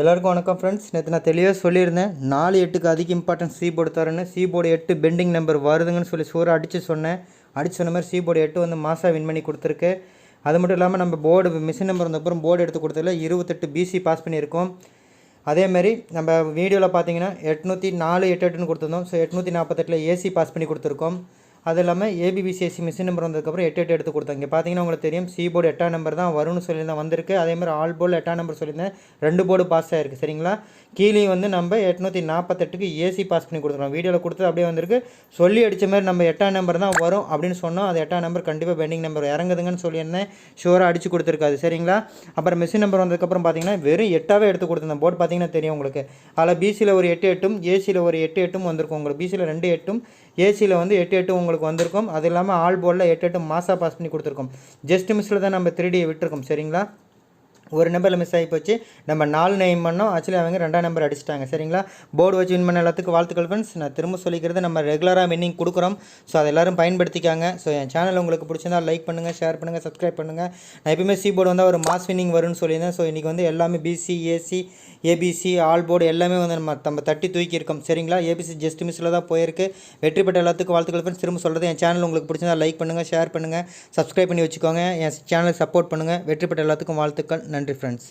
எல்லாருக்கும் வணக்கம் ஃப்ரெண்ட்ஸ் நேற்று நான் தெளிவாக சொல்லியிருந்தேன். நாலு எட்டுக்கு அதிக இம்பார்ட்டன்ஸ் சி போர்டு தரேன்னு. சி போர்டு எட்டு பெண்டிங் நம்பர் வருதுங்கன்னு சொல்லி சூறாக அடித்து சொன்னேன். அடித்து சொன்ன மாதிரி சி போர்டு எட்டு வந்து மாசாக வின் பண்ணி கொடுத்துருக்கு. அது மட்டும் இல்லாமல் நம்ம போர்டு மிஷின் நம்பர் வந்தப்புறம் போர்டு எடுத்து கொடுத்ததுல இருபத்தெட்டு பிசி பாஸ் பண்ணியிருக்கோம். அதேமாரி நம்ம வீடியோவில் பார்த்தீங்கன்னா எட்நூற்றி நாலு எட்டு எட்டுன்னு கொடுத்துருந்தோம். ஸோ எட்நூற்றி நாற்பத்தெட்டில் ஏசி பாஸ் பண்ணி கொடுத்துருக்கோம். அது இல்லாமல் ஏபிபிசிஎஸ்சி மிஷின் நம்பர் வந்ததுக்கப்புறம் எட்டு எட்டு எடுத்து கொடுத்தாங்க இங்கே பார்த்தீங்கன்னா உங்களுக்கு தெரியும் சி போர்டு எட்டாம் நம்பர் தான் வரும்னு சொல்லியிருந்தேன் வந்திருக்கு. அதேமாதிரி ஆல் போர்டில் எட்டாம் நம்பர் சொல்லியிருந்தேன். ரெண்டு போர்டு பாஸ் ஆகிருக்கு சரிங்களா? கீழே வந்து நம்ம எட்நூற்றி நாற்பத்தெட்டுக்கு ஏசி பாஸ் பண்ணி கொடுத்துருக்கோம் வீடியோவில் கொடுத்து அப்படியே வந்திருக்கு. சொல்லி அடித்த மாதிரி நம்ம எட்டாம் நம்பர் தான் வரும் அப்படின்னு சொன்னோம். அது எட்டாம் நம்பர் கண்டிப்பாக பெண்டிங் நம்பர் இறங்குதுங்கன்னு சொல்லியிருந்தேன். ஷூராக அடிச்சு கொடுத்துருக்காது சரிங்களா? அப்புறம் மிஷின் நம்பர் வந்ததுக்கப்புறம் பார்த்தீங்கன்னா வெறும் எட்டாவே எடுத்து கொடுத்துருந்தேன். போர்டு பார்த்தீங்கன்னா தெரியும் உங்களுக்கு. அதில் பிசியில் ஒரு எட்டு எட்டும் ஏசியில் ஒரு எட்டு எட்டும் வந்திருக்கும் உங்களுக்கு. பிசியில் ரெண்டு எட்டும் ஏசியில் வந்து எட்டு எட்டும் உங்களுக்கு வந்திருக்கும். அது இல்லாமல் ஆல் போர்டில் எட்டு எட்டு மாசாக பாஸ் பண்ணி கொடுத்துருக்கோம். ஜஸ்ட் மிஸ்ஸில் தான் நம்ம த்ரீ விட்டுருக்கோம். சரிங்களா? ஒரு நம்பரில் மிஸ் ஆகி போச்சு. நம்ம நாலு நேம் பண்ணோம். ஆக்சுவலி அவங்க ரெண்டாம் நம்பர் அடிச்சிட்டாங்க. சரிங்களா? போர்டு வச்சு வின் பண்ண எல்லாத்துக்கும் வாழ்த்துக்கள் ஃப்ரெண்ட்ஸ் நான் திரும்ப சொல்லிக்கிறது நம்ம ரெகுலராக வின்னிங் கொடுக்குறோம். ஸோ அதை எல்லோரும் பயன்படுத்திக்காங்க. ஸோ என் சேனல் உங்களுக்கு பிடிச்சிருந்தா லைக் பண்ணுங்கள் ஷேர் பண்ணுங்கள் சப்ஸ்கிரைப் பண்ணுங்கள் நான் எப்பயுமே சி போர்டு வந்தால் ஒரு மாஸ் வின்னிங் வரும்னு சொல்லியிருந்தேன். ஸோ இன்றைக்கி வந்து எல்லாமே PC AC ABC all board எல்லாமே வந்து நம்ம நம்ம தட்டி தூக்கியிருக்கோம் சரிங்களா? ஏபிசி ஜஸ்ட் மிஸ்ஸில் தான் போயிருக்கு. வெற்றி பெற்ற எல்லாத்துக்கும் வாழ்த்துக்கள் ஃப்ரெண்ட்ஸ் திரும்ப சொல்கிறது என் சேனல் உங்களுக்கு பிடிச்சிருந்தா லைக் பண்ணுங்கள் ஷேர் பண்ணுங்கள் சப்ஸ்கிரைப் பண்ணி வச்சுக்கோங்க. என் சேனல் சப்போர்ட் பண்ணுங்கள் வெற்றி பெற்ற எல்லாத்துக்கும் வாழ்த்துக்கள். நன்றி ஃப்ரெண்ட்ஸ்